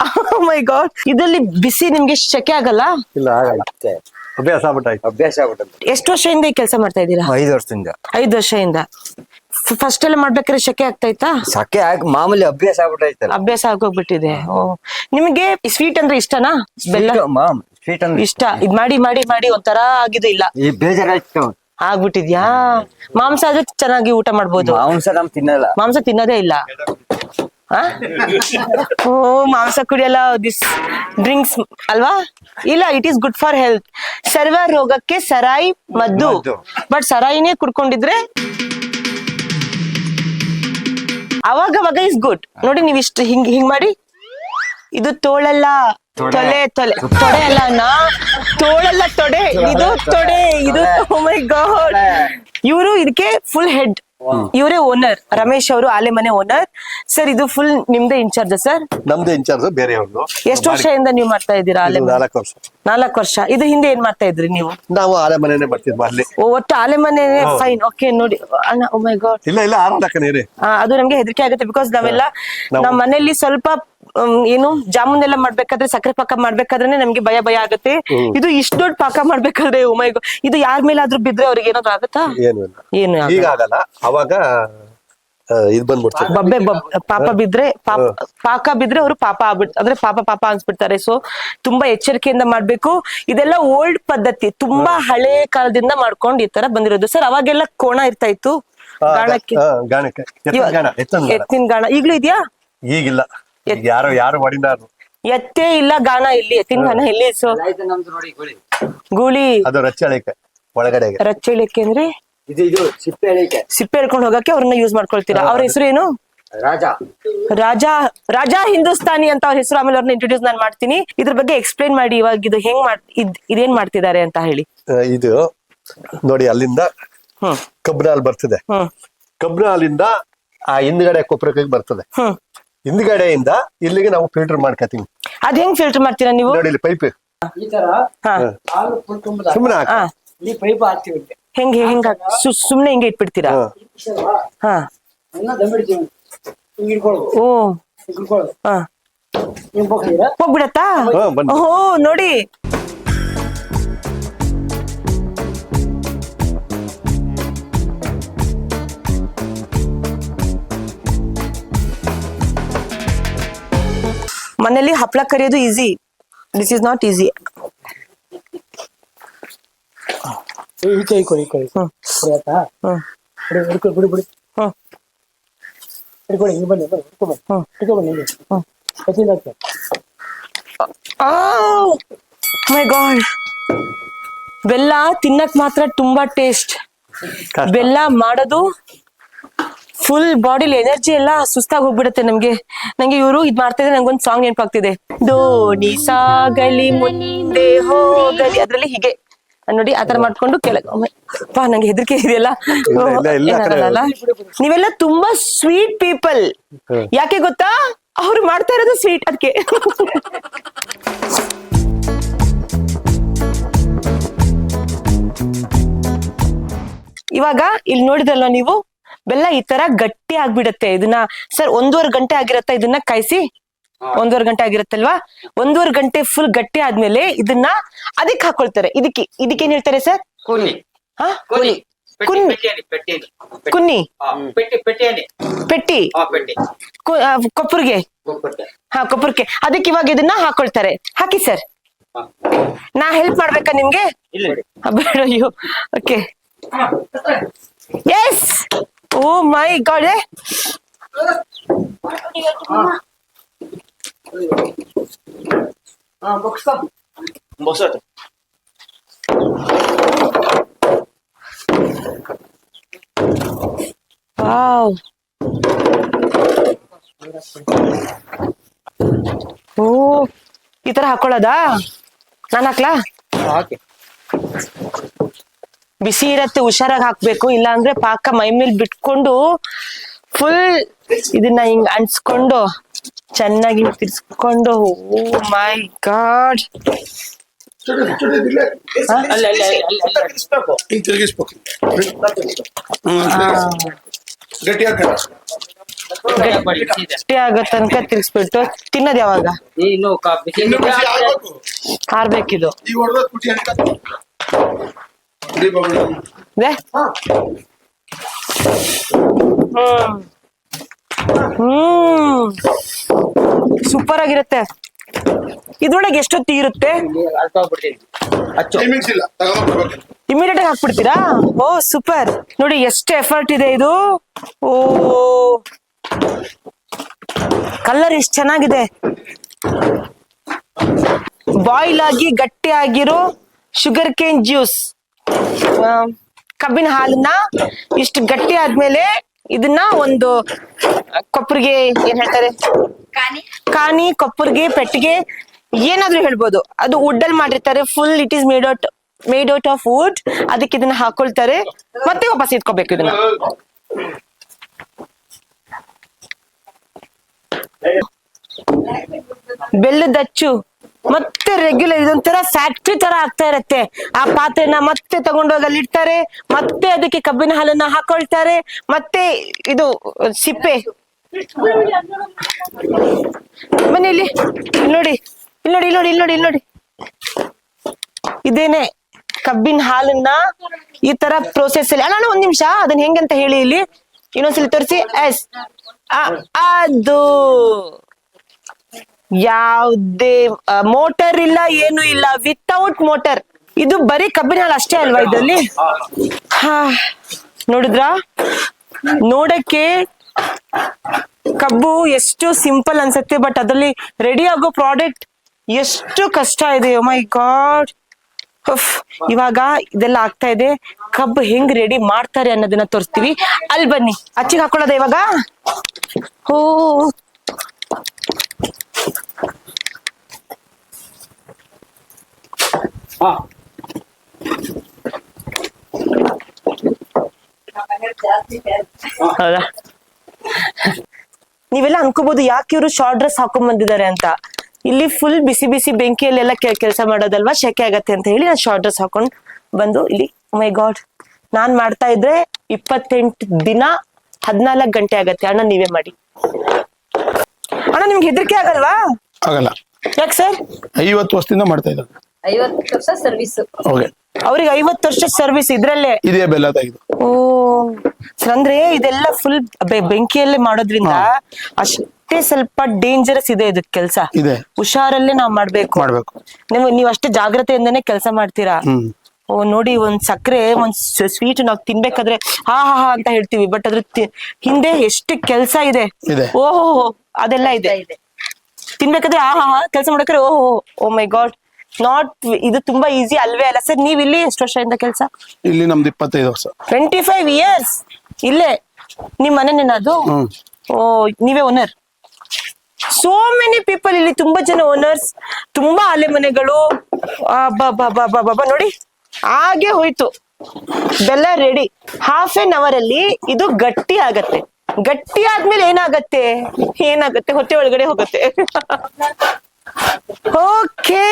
ಮೈ ಗಾಡ್ ಇದರಲ್ಲಿ ಬಿಸಿ ನಿಮ್ಗೆ ಶೆಕೆ ಆಗಲ್ಲ? ಇಲ್ಲ ಆಗಲ್ಲ. ಅಭ್ಯಾಸ ಆಗ್ಬಿಟ್ಟಾಯ್ತು. ಅಭ್ಯಾಸ ಎಷ್ಟು ವರ್ಷದಿಂದ ಈ ಕೆಲಸ ಮಾಡ್ತಾ ಇದ್ದೀರಾ? ಐದು ವರ್ಷದಿಂದ. ಐದು ವರ್ಷದಿಂದ. ಫಸ್ಟ್ ಎಲ್ಲ ಮಾಡ್ಬೇಕಾದ್ರೆ ಶೆಕೆ ಆಗ್ತಾ ಇತ್ತಾ? ಸಕ್ಕೆ ಹಾಕಿ ಮಾಮೂಲಿ ಅಭ್ಯಾಸ ಆಗ್ಬಿಟ್ಟೈತಲ್ಲ ಅಭ್ಯಾಸ ಆಗೋಗ್ಬಿಟ್ಟಿದೆ. ಓ ನಿಮಗೆ ಸ್ವೀಟ್ ಅಂದ್ರೆ ಇಷ್ಟನಾ? ಬೆಲ್ಲ? ಮಾಮ್ ಸ್ವೀಟ್ ಅಂದ್ರೆ ಇಷ್ಟ. ಇದ್ ಮಾಡಿ ಮಾಡಿ ಮಾಡಿ ಒಂಥರ ಆಗಿದ್ದು ಇಲ್ಲ. ಈ ಬೇಜಾರಾಯ್ತು. ಆಗ್ಬಿಟ್ಟಿದ್ಯಾ? ಮಾಂಸ ಆದ್ರೆ ಚೆನ್ನಾಗಿ ಊಟ ಮಾಡ್ಬೋದು. ಮಾಂಸ ನಮ್ ತಿನ್ನಲ್ಲ. ಮಾಂಸ ತಿನ್ನೋದೇ ಇಲ್ಲ? ಓ ಮಾಂಸ ಕುಡಿಯಲ್ಲ ದಿಸ್ ಡ್ರಿಂಕ್ಸ್ ಅಲ್ವಾ? ಇಲ್ಲ it is good for health ಸರ್ವ ರೋಗಕ್ಕೆ ಸರಾಯಿ ಮದ್ದು. ಬಟ್ ಸರಾಯಿನೇ ಕುಡ್ಕೊಂಡಿದ್ರೆ ಅವಾಗ ಅವಾಗ ಇಸ್ ಗುಡ್ ನೋಡಿ ನೀವು ಇಷ್ಟು ಹಿಂಗ್ ಹಿಂಗ್ ಮಾಡಿ. ಇದು ತೋಳಲ್ಲ. ತೊಲೆ ತೊಲೆ. ತೊಡೆ ಅಲ್ಲ ನಾ ತೋಳಲ್ಲ ತೊಡೆ. ಇದು ತೊಡೆ ಇದು ಮೈ ಗಾಡ್ ಇವರು ಇದಕ್ಕೆ ಫುಲ್ ಹೆಡ್ ಇವರೇ ಓನರ್ ರಮೇಶ್ ಅವರು ಆಲೆ ಮನೆ ಓನರ್ ಸರ್ ಇದು ಫುಲ್ ನಿಮ್ದೇ ಇನ್ಚಾರ್ಜ್ ಸರ್ ನಮ್ದು ಇನ್ಚಾರ್ಜ್ ಬೇರೆ ಎಷ್ಟು ವರ್ಷದಿಂದ ನೀವು ಮಾಡ್ತಾ ಇದ್ದೀರಾ ಆಲೆ ನಾಲ್ಕು ವರ್ಷ. ನಾಲ್ಕು ವರ್ಷ. ಇದು ಹಿಂದೆ ಏನ್ ಮಾಡ್ತಾ ಇದ್ರಿ ನೀವು? ನಾವು ಆಲೆ ಮನೆನೆ ಬರ್ತಿದ್ವಿ ಅಲ್ಲಿ. ಓ, ಒಟ್ಟು ಆಲೆ ಮನೆ ಫೈನ್ ಓಕೆ ನೋಡಿ. ಅಣ್ಣ ಓ ಮೈ ಗಾಡ್ ಇಲ್ಲ ಇಲ್ಲ ಅದು ನಮ್ಗೆ ಹೆದರಿಕೆ ಆಗುತ್ತೆ ಬಿಕಾಸ್ ನಾವೆಲ್ಲ ನಾವು- ನಮ್ಮ ಮನೆಯಲ್ಲಿ ಸ್ವಲ್ಪ ಏನು ಜಾಮೂನ್ ಎಲ್ಲ ಮಾಡ್ಬೇಕಾದ್ರೆ ಸಕ್ಕರೆ ಪಾಕ ಮಾಡ್ಬೇಕಾದ್ರೆ ನಮ್ಗೆ ಭಯ ಭಯ ಆಗುತ್ತೆ. ಇದು ಇಷ್ಟು ದೊಡ್ಡ ಪಾಕ ಮಾಡ್ಬೇಕಾದ್ರೆ ಉಮೈ. ಇದು ಯಾರ ಮೇಲಾದ್ರೂ ಬಿದ್ರೆ ಅವ್ರಿಗೆ ಏನಾದ್ರು ಆಗತ್ತಾ? ಏನು ಇಲ್ಲ. ಏನು ಆಗಲ್ಲ. ಈಗ ಆಗಲ್ಲ ಅವಾಗ ಇದ್ ಬಬ್ಬೆ ಬಬ್ ಪಾಪ ಬಿದ್ರೆ ಪಾಪ ಪಾಕ ಬಿದ್ರೆ ಅವರು ಪಾಪ ಆಗ್ಬಿಡ್ ಅಂದ್ರೆ ಪಾಪ ಪಾಪ ಅನ್ಸ್ಬಿಡ್ತಾರೆ. ಸೊ ತುಂಬಾ ಎಚ್ಚರಿಕೆಯಿಂದ ಮಾಡ್ಬೇಕು. ಇದೆಲ್ಲ ಓಲ್ಡ್ ಪದ್ಧತಿ ತುಂಬಾ ಹಳೆ ಕಾಲದಿಂದ ಮಾಡ್ಕೊಂಡು ಈ ತರ ಬಂದಿರೋದು. ಸರ್ ಅವಾಗೆಲ್ಲ ಕೋಣ ಇರ್ತಾ ಇತ್ತು? ಗಾಣಕ್ಕೆ? ಗಾಣಕ್ಕೆ. ಎತ್ತಿನ ಗಾಣ ಎತ್ತಿನ ಗಾಣ. ಎತ್ತಿನ ಗಾಣ. ಈಗ್ಲೂ ಇದೆಯಾ? ಈಗಿಲ್ಲ. ಈಗ ಯಾರು ಯಾರು ಹೊಡಿನಾರು ಎತ್ತೇ ಇಲ್ಲ ಗಾಣ ಇಲ್ಲಿ ಎತ್ತಿನ ಗಾಣ ಇಲ್ಲಿ ಸೊ ಗೂಳಿ. ಅದು ರಚ್ಚಳಿಕೆ ಒಳಗಡೆ ರಚ್ಚಳಿಕೆ ಅಂದ್ರೆ? ಇದು ಇದು ಸಿಪ್ಪೆ ಎಳಿಕೆ ಸಿಪ್ಪೆ ಹೇಳ್ಕೊಂಡು ಹೋಗಕ್ಕೆ ಅವ್ರನ್ನ ಯೂಸ್ ಮಾಡ್ಕೊಳ್ತೀರಾ? ಅವ್ರ ಹೆಸರು ಏನು? ರಾಜ. ರಾಜಾ ರಾಜಾ ಹಿಂದೂಸ್ತಾನಿ ಅಂತ ಅವ್ರ ಹೆಸರು ಆಮೇಲೆ ಅವ್ರನ್ನ ಇಂಟ್ರೊಡ್ಯೂಸ್ ನಾನು ಮಾಡ್ತೀನಿ. ಇದ್ರ ಬಗ್ಗೆ ಎಕ್ಸ್ಪ್ಲೈನ್ ಮಾಡಿ ಇವಾಗ ಇದು ಹೆಂಗ್ ಮಾಡ್ ಇದ್ ಇದೇನ್ ಮಾಡ್ತಿದ್ದಾರೆ ಅಂತ ಹೇಳಿ. ಇದು ನೋಡಿ ಅಲ್ಲಿಂದ ಹ್ಮ್. ಕಬ್ಬಿನ ಹಾಲು ಬರ್ತದೆ. ಕಬ್ಬಿನ ಹಾಲಿಂದ ಆ ಹಿಂದ್ಗಡೆ ಕೊಪ್ಪರಕ್ಕೆ ಬರ್ತದೆ. ಹಿಂದ್ಗಡೆಯಿಂದ ಇಲ್ಲಿಗೆ ನಾವು ಫಿಲ್ಟರ್ ಮಾಡ್ಕತ್ತೀವಿ ಅದ್ ಹೆಂಗ್ ಫಿಲ್ಟರ್ ಮಾಡ್ತೀರಾ ನೀವು? ನೋಡಿ ಇಲ್ಲಿ ಪೈಪ್ ಈ ತರ ಹಾ. ಹಾಲು ಫುಲ್ ತುಂಬದ ಸುಮ್ಮನೆ ಹಾ. ಈ ಪೈಪ್ ಹಾಕ್ತಿವಿ ಹೆಂಗ್ ಹೆಂಗ್ ಸುಮ್ನೆ ಹಿಂಗೆ ಇಟ್ಬಿಡ್ತೀರಾ? ಹಾ. ಹಿಂಗ್ ಓ. ಹಾ. ಹಿಂಗ್ ಹೋಗ್ತೀರಾ ಹೋಗ್ಬಿಡತ್ತಾ? ಹಾ. ಓಹೋ ನೋಡಿ. ಮನೇಲಿ ಹಪ್ಪಳ ಕರಿಯೋದು easy this is not easy ಆಯ್ತಾ? ಬಿಡಿ ಹಿಡ್ಕೊ ಬಿಡಿ ಬಿಡಿ. ಹ್ಮ್. ಹಿಡ್ಕೊಳ್ಳಿ ನೀವು ಬನ್ನಿ ಬನ್ನಿ ಹಿಡ್ಕೊ ಬನ್ನಿ. ಹ್ಮ್. ಹಿಡ್ಕೊ ಬನ್ನಿ ಇಲ್ಲಿ. ಹ್ಮ್. ಕಚ್ಚಿಂದ ಹಾಕ್ತಾರೆ ಮೈ ಗಾಡ್ ಬೆಲ್ಲ ತಿನ್ನಕ್ ಮಾತ್ರ ತುಂಬಾ ಟೇಸ್ಟ್ ಬೆಲ್ಲ ಮಾಡೋದು ಫುಲ್ ಬಾಡಿಲಿ ಎನರ್ಜಿ ಎಲ್ಲ ಸುಸ್ತಾಗಿ ಹೋಗ್ಬಿಡುತ್ತೆ ನಮ್ಗೆ. ನಂಗೆ ಇವರು ಇದ್ ಮಾಡ್ತಾ ಇದ್ರೆ ನಂಗೊಂದ್ ಸಾಂಗ್ ನೆನಪಾಗ್ತಿದೆ. ದೋಣಿ ಸಾಗಲಿ ಮುಂದೆ ಹೋಗಲಿ. ಅದ್ರಲ್ಲಿ ಹೀಗೆ. ನೋಡಿ ಆತರ ಮಾಡ್ಕೊಂಡು ಕೆಳಗೆ ಪಾ ನಂಗೆ ಹೆದರಿಕೆ ಇದೆಯಲ್ಲ? ನೀವೆಲ್ಲ ತುಂಬಾ ಸ್ವೀಟ್ ಪೀಪಲ್ ಯಾಕೆ ಗೊತ್ತಾ? ಅವ್ರು ಮಾಡ್ತಾ ಇರೋದು ಸ್ವೀಟ್ ಅದಕ್ಕೆ ಇವಾಗ ಇಲ್ಲಿ ನೋಡಿದಲ್ಲ ನೀವು? ಬೆಲ್ಲ ಈ ತರ ಗಟ್ಟಿ ಆಗ್ಬಿಡತ್ತೆ. ಇದನ್ನ ಸರ್ ಒಂದೂವರೆ ಗಂಟೆ ಆಗಿರತ್ತ ಇದನ್ನ ಕಾಯಿಸಿ? ಒಂದೂವರೆ ಗಂಟೆ ಆಗಿರತ್ತಲ್ವಾ? ಒಂದೂವರೆ ಗಂಟೆ ಫುಲ್ ಗಟ್ಟಿ ಆದ್ಮೇಲೆ ಇದನ್ನ ಅದಕ್ಕೆ ಹಾಕೊಳ್ತಾರೆ. ಇದಕ್ಕೆ ಇದಕ್ಕೆ ಏನ್ ಹೇಳ್ತಾರೆ ಸರ್? ಕೂಲಿ ಹಾ? ಕೂಲಿ ಕುನ್ನಿ. ಕುನ್ನಿ. ಪೆಟ್ಟಿ ಕೊಪ್ಪರ್ಗೆ? ಹಾ ಕೊಪ್ಪರ್ಗೆ. ಅದಕ್ಕೆ ಇವಾಗ ಇದನ್ನ ಹಾಕೊಳ್ತಾರೆ. ಹಾಕಿ ಸರ್. ನಾ ಹೆಲ್ಪ್ ಮಾಡ್ಬೇಕಾ ನಿಮ್ಗೆ? ಬೇಡ ಅಯ್ಯೋ. Okay yes oh my god ಹಾ ಬೊಕ್ಸ್ತಾ ಮೊಸರು ವಾವ್ ಓ ಈ ತರ ಹಾಕೊಳ್ಳೋದಾ? ನಾನ್ ಹಾಕ್ಲಾ? ಹಾಕಿ. ಬಿಸಿ ಇರತ್ತೆ ಹುಷಾರಾಗಿ ಹಾಕ್ಬೇಕು. ಇಲ್ಲ ಅಂದ್ರೆ ಪಾಕ ಮೈ ಮೇಲೆ ಬಿಟ್ಕೊಂಡು ಫುಲ್ ಇದನ್ನ ಹಿಂಗ್ ಅಂಟ್ಸ್ಕೊಂಡು ಚೆನ್ನಾಗಿ ತಿರ್ಸ್ಕೊಂಡು ಓ ಮೈ ಗಾಡ್. ಗಟ್ಟಿ ಆಗೋ ತನಕ ತಿರ್ಸ್ಬಿಟ್ಟು ತಿನ್ನೋದ್ ಯಾವಾಗ? ಈ ಹ್ಮ್ ಹ್ಮ್ ಸೂಪರ್ ಆಗಿರುತ್ತೆ ಇದ್ರೊಳಗೆ ಎಷ್ಟೊತ್ತಿ ಇರುತ್ತೆ ಇಮಿಡಿಯೇಟ್ ಆಗಿ ಹಾಕ್ಬಿಡ್ತೀರಾ? ಓ ಸೂಪರ್ ನೋಡಿ ಎಷ್ಟು ಎಫರ್ಟ್ ಇದೆ ಇದು. ಓ. ಕಲರ್ ಎಷ್ಟು ಚೆನ್ನಾಗಿದೆ. ಬಾಯ್ಲ್ ಆಗಿ ಗಟ್ಟಿ ಆಗಿರೋ ಶುಗರ್ ಕೇನ್ ಜ್ಯೂಸ್ ಕಬ್ಬಿನ ಹಾಲನ್ನ ಇಷ್ಟು ಗಟ್ಟಿ ಆದ್ಮೇಲೆ ಇದನ್ನ ಒಂದು ಕೊಪ್ಪರಿಗೆ ಏನ್ ಹೇಳ್ತಾರೆ? ಕಾನಿ ಕೊಪ್ಪರಿಗೆ ಪೆಟ್ಟಿಗೆ ಏನಾದ್ರೂ ಹೇಳ್ಬೋದು. ಅದು ವುಡ್ ಅಲ್ಲಿ ಮಾಡಿರ್ತಾರೆ. Full it is made out made out of wood ಅದಕ್ಕೆ ಇದನ್ನ ಹಾಕೊಳ್ತಾರೆ. ಮತ್ತೆ ವಾಪಸ್ ಇಟ್ಕೋಬೇಕು ಇದನ್ನ. ಬೆಲ್ಲದ ಅಚ್ಚು. ಮತ್ತೆ ರೆಗ್ಯುಲರ್ ಇದೊಂಥರ ಫ್ಯಾಕ್ಟ್ರಿ ತರ ಆಗ್ತಾ ಇರತ್ತೆ. ಆ ಪಾತ್ರೆನ ಮತ್ತೆ ತಗೊಂಡೋಗಿ ಅಲ್ಲಿ ಇಡ್ತಾರೆ ಮತ್ತೆ ಅದಕ್ಕೆ ಕಬ್ಬಿನ ಹಾಲನ್ನ ಹಾಕೊಳ್ತಾರೆ ಮತ್ತೆ ಇದು ಸಿಪ್ಪೆ. ಇಲ್ಲಿ ನೋಡಿ ಇಲ್ಲಿ ನೋಡಿ ಇಲ್ಲಿ ನೋಡಿ ಇಲ್ಲಿ ನೋಡಿ ಇಲ್ಲಿ ನೋಡಿ. ಇದೇನೆ ಕಬ್ಬಿನ ಹಾಲನ್ನ ಈ ತರ ಪ್ರೋಸೆಸ್ ಅಲ್ಲಿ ಅಣ್ಣ, ಒಂದ್ ನಿಮಿಷ ಅದನ್ನ ಹೆಂಗಂತ ಹೇಳಿ ಇಲ್ಲಿ. ಇನ್ನೊಂದ್ಸಲಿ ತೋರಿಸಿ. ಎಸ್ ಅದು. ಯಾವ್ದೇ ಮೋಟರ್ ಇಲ್ಲ, ಏನು ಇಲ್ಲ. ವಿತೌಟ್ ಮೋಟರ್ ಇದು ಬರೀ ಕಬ್ಬಿನ ಅಷ್ಟೇ ಅಲ್ವಾ ಇದ್ರಲ್ಲಿ? ಹಾ, ನೋಡಿದ್ರಾ? ನೋಡಕ್ಕೆ ಕಬ್ಬು ಎಷ್ಟು ಸಿಂಪಲ್ ಅನ್ಸುತ್ತೆ ಬಟ್ ಅದ್ರಲ್ಲಿ ರೆಡಿ ಆಗೋ ಪ್ರಾಡಕ್ಟ್ ಎಷ್ಟು ಕಷ್ಟ ಇದೆ. Oh ಮೈ ಗಾಡ್ ಇವಾಗ ಇದೆಲ್ಲ ಆಗ್ತಾ ಇದೆ. ಕಬ್ಬು ಹೆಂಗ್ ರೆಡಿ ಮಾಡ್ತಾರೆ ಅನ್ನೋದನ್ನ ತೋರಿಸ್ತೀವಿ. ಅಲ್ಲಿ ಬನ್ನಿ. ಅಚ್ಚಿಗೆ ಹಾಕೊಳ್ಳೋದ ಇವಾಗ? ಓ ಹೌದಾ? ನೀವೆಲ್ಲ ಅನ್ಕೋಬಹುದು ಯಾಕೆ ಇವರು ಶಾರ್ಟ್ ಡ್ರೆಸ್ ಹಾಕೊಂಡ್ ಬಂದಿದ್ದಾರೆ ಅಂತ. ಇಲ್ಲಿ ಫುಲ್ ಬಿಸಿ ಬಿಸಿ ಬೆಂಕಿಯಲ್ಲೆಲ್ಲ ಕೆಲಸ ಮಾಡೋದಲ್ವಾ? ಶೆಕೆ ಆಗತ್ತೆ ಅಂತ ಹೇಳಿ ನಾನು ಶಾರ್ಟ್ ಡ್ರೆಸ್ ಹಾಕೊಂಡ್ ಬಂದು ಇಲ್ಲಿ ಮೈ ಗಾಡ್ ನಾನ್ ಮಾಡ್ತಾ ಇದ್ರೆ ಇಪ್ಪತ್ತೆಂಟು ದಿನ ಹದ್ನಾಲ್ಕು ಗಂಟೆ ಆಗತ್ತೆ. ಅಣ್ಣ ನೀವೇ ಮಾಡಿ. ಅಣ್ಣ ನಿಮ್ಗೆ ಹೆದರಿಕೆ ಆಗಲ್ವಾ? ಆಗಲ್ಲ. ಯಾಕೆ ಸರ್? ಐವತ್ತು ವರ್ಷದಿಂದ ಮಾಡ್ತಾ ಇದ್ದಾರೆ. ಐವತ್ತು ವರ್ಷ ಸರ್ವಿಸ್ ಓಕೆ. ಅವ್ರಿಗೆ ಐವತ್ತು ವರ್ಷ ಸರ್ವಿಸ್ ಇದ್ರಲ್ಲೇ? ಇದೇ ಬೆಲ್ಲ ತೆಗೆದು. ಓ ಸರ್ ಅಂದ್ರೆ ಇದೆಲ್ಲ ಫುಲ್ ಬೆಂಕಿಯಲ್ಲೇ ಮಾಡೋದ್ರಿಂದ ಅಷ್ಟೇ ಸ್ವಲ್ಪ ಡೇಂಜರಸ್ ಇದೆ ಇದಕ್ ಕೆಲಸ. ಇದೆ. ಹುಷಾರಲ್ಲೇ ನಾವ್ ಮಾಡ್ಬೇಕು. ಮಾಡ್ಬೇಕು. ನೀವು ನೀವ್ ಅಷ್ಟೇ ಜಾಗ್ರತೆಯಿಂದನೇ ಕೆಲಸ ಮಾಡ್ತೀರಾ? ಓ ನೋಡಿ ಒಂದ್ ಸಕ್ಕರೆ ಒಂದ್ ಸ್ವೀಟ್ ನಾವ್ ತಿನ್ಬೇಕಾದ್ರೆ ಹಾ ಹಾ ಹಾ ಅಂತ ಹೇಳ್ತೀವಿ. ಬಟ್ ಅದ್ರ ತಿ- ಹಿಂದೆ ಎಷ್ಟು ಕೆಲ್ಸ ಇದೆ. ಇದೆ. ಓಹೋ ಅದೆಲ್ಲ ಇದೆ. ತಿನ್ಬೇಕಾದ್ರೆ ಆ ಕೆಲಸ ಮಾಡಕ್ರೆ ಓಹೋ ಓ ಮೈ ಗಾಡ್ ನಾಟ್ ಇದು ತುಂಬಾ ಈಸಿ ಅಲ್ವೇ ಅಲ್ಲ. ಸರ್ ನೀವ್ ಇಲ್ಲಿ ಎಷ್ಟು ವರ್ಷದಿಂದ ಕೆಲಸ? ಇಲ್ಲಿ ನಮ್ದು ಇಪ್ಪತ್ತೈದು ವರ್ಷ. ಟ್ವೆಂಟಿ ಫೈವ್ ಇಯರ್ಸ್ ಇಲ್ಲೇ? ನಿಮ್ ಮನೆನೇನದು ನೆನದು ಓ ನೀವೇ ಓನರ್ ಸೋ ಮೆನಿ ಪೀಪಲ್ ಇಲ್ಲಿ ತುಂಬಾ ಜನ ಓನರ್ಸ್ ತುಂಬಾ ಅಲೆ ಮನೆಗಳು ಬಾಬಾ ನೋಡಿ. ಹಾಗೆ ಹೋಯ್ತು. ಬೆಲ್ಲ ರೆಡಿ ಹಾಫ್ ಎನ್ ಅವರ್ ಅಲ್ಲಿ ಇದು ಗಟ್ಟಿ ಆಗತ್ತೆ. ಗಟ್ಟಿ ಆದ್ಮೇಲೆ ಏನಾಗತ್ತೆ? ಏನಾಗತ್ತೆ? ಹೊಟ್ಟೆ ಒಳಗಡೆ ಹೋಗುತ್ತೆ. ಓಕೆ.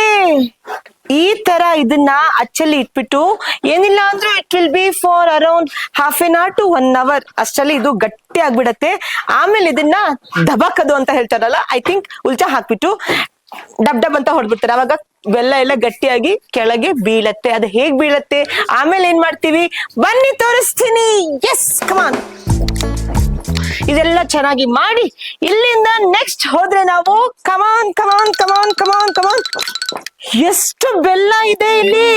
ಈ ತರ ಇದನ್ನ ಅಚ್ಚಲ್ಲಿ ಇಟ್ಬಿಟ್ಟು ಏನಿಲ್ಲ ಅಂದ್ರೆ it will be for around half an hour to one hour ಅಷ್ಟರಲ್ಲಿ ಇದು ಗಟ್ಟಿ ಆಗ್ಬಿಡತ್ತೆ. ಆಮೇಲೆ ಇದನ್ನ ದಬಾಕದು ಅಂತ ಹೇಳ್ತಾರಲ್ಲ ಐ ಥಿಂಕ್ ಉಲ್ಚಾ ಹಾಕ್ಬಿಟ್ಟು ಡಬ್ ಡಬ್ ಅಂತ ಹೊಡ್ಬಿಡ್ತಾರೆ. ಅವಾಗ ಬೆಲ್ಲ ಎಲ್ಲ ಗಟ್ಟಿಯಾಗಿ ಕೆಳಗೆ ಬೀಳತ್ತೆ. ಅದು ಹೇಗ್ ಬೀಳತ್ತೆ? ಆಮೇಲೆ ಏನ್ ಮಾಡ್ತೀವಿ? ಬನ್ನಿ ತೋರಿಸ್ತೀನಿ. ಎಸ್ ಕಮಾನ್ ಇದೆಲ್ಲ ಚೆನ್ನಾಗಿ ಮಾಡಿ ಇಲ್ಲಿಂದ ನೆಕ್ಸ್ಟ್ ಹೋದ್ರೆ ನಾವು come on come on come on come on come on ಎಷ್ಟು ಬೆಲ್ಲ ಇದೆ ಇಲ್ಲಿ?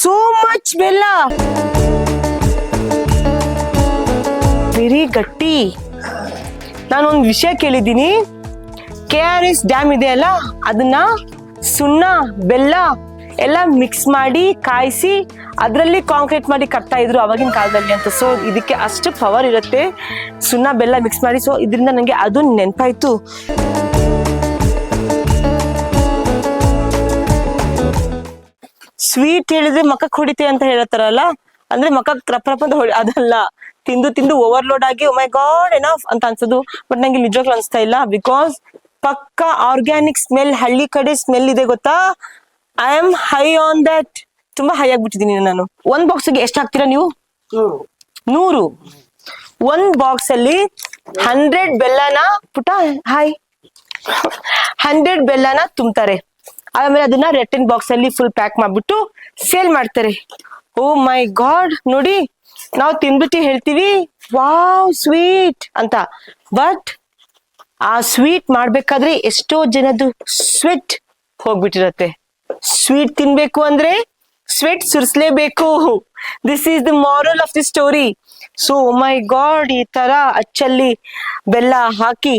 ಸೋ ಮಚ್ ಬೆಲ್ಲ. ವೆರಿ ಗಟ್ಟಿ. ನಾನೊಂದು ವಿಷಯ ಕೇಳಿದ್ದೀನಿ. ಕೆ ಆರ್ ಎಸ್ ಡ್ಯಾಮ್ ಇದೆ ಅಲ್ಲ, ಅದನ್ನ ಸುಣ್ಣ, ಬೆಲ್ಲ ಎಲ್ಲ ಮಿಕ್ಸ್ ಮಾಡಿ ಕಾಯಿಸಿ ಅದರಲ್ಲಿ ಕಾಂಕ್ರೀಟ್ ಮಾಡಿ ಕಟ್ತಾ ಇದ್ರು ಅವಾಗಿನ ಕಾಲದಲ್ಲಿ ಅಂತ. ಸೊ ಇದಕ್ಕೆ ಅಷ್ಟು ಪವರ್ ಇರುತ್ತೆ. ಸುಣ್ಣ, ಬೆಲ್ಲ ಮಿಕ್ಸ್ ಮಾಡಿ. ಸೊ ಇದರಿಂದ ನನಗೆ ಅದು ನೆನಪಾಯ್ತು. ಸ್ವೀಟ್ ಹೇಳಿದ್ರೆ ಮಕ್ಕಕ್ ಹೊಡಿತೆ ಅಂತ ಹೇಳ್ತಾರಲ್ಲ ಅಂದ್ರೆ ಮಕ್ಕಕ್ ರಪ ರಪ ಅಂತ ಹೊಡಿ ಅದಲ್ಲ. ತಿಂದು ತಿಂದು ಓವರ್ಲೋಡ್ ಆಗಿ ಮೈ ಗಾಡ್ ಎನಫ್ ಅಂತ ಅನ್ಸೋದು. ಬಟ್ ನಂಗೆ ನಿಜವಾಗ್ಲೂ ಅನ್ಸ್ತಾ ಇಲ್ಲ. ಬಿಕಾಸ್ ಪಕ್ಕ ಆರ್ಗ್ಯಾನಿಕ್ ಸ್ಮೆಲ್ ಹಳ್ಳಿ ಕಡೆ ಸ್ಮೆಲ್ ಇದೆ ಗೊತ್ತಾ? I am high on that ತುಂಬಾ ಹೈ ಆಗ್ಬಿಟ್ಟಿದ್ದೀನಿ ನಾನು. ಒಂದ್ ಬಾಕ್ಸ್ಗೆ ಎಷ್ಟು ಹಾಕ್ತೀರಾ ನೀವು? ನೂರು. ಒಂದ್ ಬಾಕ್ಸ್ ಅಲ್ಲಿ ಹಂಡ್ರೆಡ್ ಬೆಲ್ಲನ ಪುಟ ಹಾಯ್ ಹಂಡ್ರೆಡ್ ಬೆಲ್ಲನ ತುಂಬ್ತಾರೆ. ಆಮೇಲೆ ಅದನ್ನ ರೆಟಿನ್ ಬಾಕ್ಸ್ ಅಲ್ಲಿ ಫುಲ್ ಪ್ಯಾಕ್ ಮಾಡ್ಬಿಟ್ಟು ಸೇಲ್ ಮಾಡ್ತಾರೆ. ಓ ಮೈ ಗಾಡ್ ನೋಡಿ ನಾವು ತಿನ್ಬಿಟ್ಟು ಹೇಳ್ತೀವಿ ವಾವ್ ಸ್ವೀಟ್ ಅಂತ. ಬಟ್ ಆ ಸ್ವೀಟ್ ಮಾಡ್ಬೇಕಾದ್ರೆ ಎಷ್ಟೋ ಜನದ್ದು ಸ್ವೀಟ್ ಹೋಗ್ಬಿಟ್ಟಿರತ್ತೆ. ಸ್ವೀಟ್ ತಿನ್ಬೇಕು ಅಂದ್ರೆ sweet ಸುರಿಸ್ಲೇಬೇಕು. This is the moral of the story so my god ಈ ತರ ಅಚ್ಚಲ್ಲಿ ಬೆಲ್ಲ ಹಾಕಿ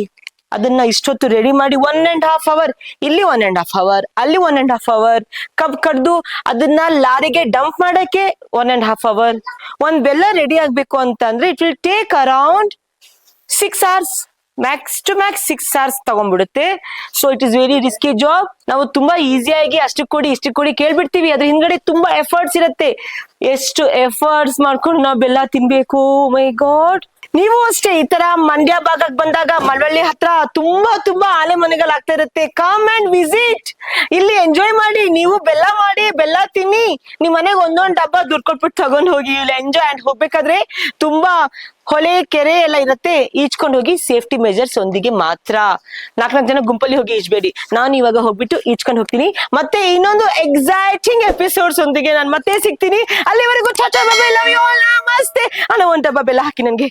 ಅದನ್ನ ಇಷ್ಟೊತ್ತು ರೆಡಿ ಮಾಡಿ ಒನ್ ಅಂಡ್ ಹಾಫ್ ಅವರ್ ಇಲ್ಲಿ ಒನ್ ಅಂಡ್ ಹಾಫ್ ಅವರ್ ಅಲ್ಲಿ ಒನ್ ಅಂಡ್ ಹಾಫ್ ಅವರ್ ಕಬ್ ಕಡ್ದು ಅದನ್ನ ಲಾರಿಗೆ ಡಂಪ್ ಮಾಡಕ್ಕೆ ಒನ್ ಅಂಡ್ ಹಾಫ್ ಅವರ್ ಒಂದ್ ಬೆಲ್ಲ ರೆಡಿ ಆಗ್ಬೇಕು ಅಂತ ಅಂದ್ರೆ it will take around six hours max to max six hours ತಗೊಂಡ್ಬಿಡುತ್ತೆ. So it is very risky job ನಾವು ತುಂಬಾ ಈಸಿಯಾಗಿ ಅಷ್ಟು ಕೊಡಿ, ಇಷ್ಟು ಕೊಡಿ ಕೇಳ್ಬಿಡ್ತೀವಿ. ಅದ್ರ ಹಿಂದ್ಗಡೆ ತುಂಬಾ ಎಫರ್ಟ್ಸ್ ಇರುತ್ತೆ. ಎಷ್ಟು ಎಫರ್ಟ್ಸ್ ಮಾಡ್ಕೊಂಡು ನಾವ್ ಬೆಲ್ಲ ತಿನ್ಬೇಕು? ಮೈ ಗಾಡ್ ನೀವು ಅಷ್ಟೇ ಈ ತರ ಮಂಡ್ಯ ಭಾಗಕ್ಕೆ ಬಂದಾಗ ಮಳವಳ್ಳಿ ಹತ್ರ ತುಂಬಾ ತುಂಬಾ ಆಲೆ ಮನೆಗಳಾಗ್ತಾ ಇರುತ್ತೆ. ಕಮ್ ಅಂಡ್ ವಿಸಿಟ್ ಇಲ್ಲಿ ಎಂಜಾಯ್ ಮಾಡಿ, ನೀವು ಬೆಲ್ಲ ಮಾಡಿ, ಬೆಲ್ಲ ತಿನ್ನಿ. ನಿಮ್ ಮನೆಗೆ ಒಂದೊಂದ್ ಡಬ್ಬ ದುಡ್ಡು ಕೊಟ್ಬಿಟ್ಟು ತಗೊಂಡ್ ಹೋಗಿ ಇಲ್ಲಿ ಎಂಜಾಯ್ ಅಂಡ್ ಹೋಗ್ಬೇಕಾದ್ರೆ ತುಂಬಾ ಹೊಳೆ, ಕೆರೆ ಎಲ್ಲ ಇರುತ್ತೆ. ಈಜ್ಕೊಂಡು ಹೋಗಿ ಸೇಫ್ಟಿ ಮೆಜರ್ಸ್ ಒಂದಿಗೆ ಮಾತ್ರ. ನಾಲ್ಕು ನಾಲ್ಕು ಜನ ಗುಂಪಲ್ಲಿ ಹೋಗಿ ಈಜ್ಬೇಡಿ. ನಾನು ಇವಾಗ ಹೋಗ್ಬಿಟ್ಟು ಈಜ್ಕೊಂಡು ಹೋಗ್ತೀನಿ. ಮತ್ತೆ ಇನ್ನೊಂದು ಎಕ್ಸೈಟಿಂಗ್ ಎಪಿಸೋಡ್ಸ್ ಒಂದಿಗೆ ನಾನು ಮತ್ತೆ ಸಿಗ್ತೀನಿ. ಅಲ್ಲಿವರೆಗೂ ಚಾಚಾ ಬಾಬೆ ಲವ್ ಯು ಆಲ್ ನಮಸ್ತೆ ಅನ್ನೋ ಒಂದ್ ಬಾಬೆಲ್ಲ ಬೆಲ್ಲ ಹಾಕಿ ನನ್ಗೆ.